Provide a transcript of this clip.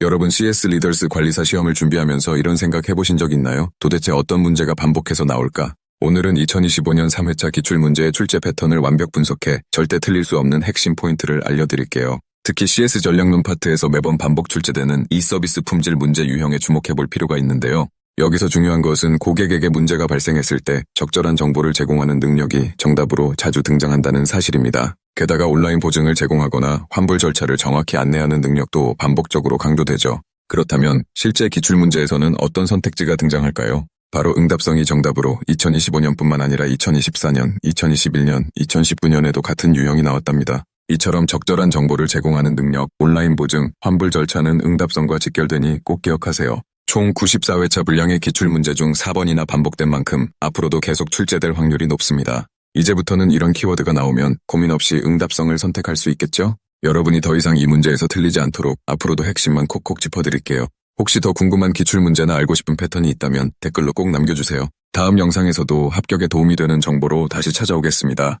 여러분 CS 리더스 관리사 시험을 준비하면서 이런 생각 해보신 적 있나요? 도대체 어떤 문제가 반복해서 나올까? 오늘은 2025년 3회차 기출문제의 출제 패턴을 완벽 분석해 절대 틀릴 수 없는 핵심 포인트를 알려드릴게요. 특히 CS 전략론 파트에서 매번 반복 출제되는 이 서비스 품질 문제 유형에 주목해 볼 필요가 있는데요. 여기서 중요한 것은 고객에게 문제가 발생했을 때 적절한 정보를 제공하는 능력이 정답으로 자주 등장한다는 사실입니다. 게다가 온라인 보증을 제공하거나 환불 절차를 정확히 안내하는 능력도 반복적으로 강조되죠. 그렇다면 실제 기출 문제에서는 어떤 선택지가 등장할까요? 바로 응답성이 정답으로 2025년뿐만 아니라 2024년, 2021년, 2019년에도 같은 유형이 나왔답니다. 이처럼 적절한 정보를 제공하는 능력, 온라인 보증, 환불 절차는 응답성과 직결되니 꼭 기억하세요. 총 94회차 분량의 기출 문제 중 4번이나 반복된 만큼 앞으로도 계속 출제될 확률이 높습니다. 이제부터는 이런 키워드가 나오면 고민 없이 응답성을 선택할 수 있겠죠? 여러분이 더 이상 이 문제에서 틀리지 않도록 앞으로도 핵심만 콕콕 짚어드릴게요. 혹시 더 궁금한 기출 문제나 알고 싶은 패턴이 있다면 댓글로 꼭 남겨주세요. 다음 영상에서도 합격에 도움이 되는 정보로 다시 찾아오겠습니다.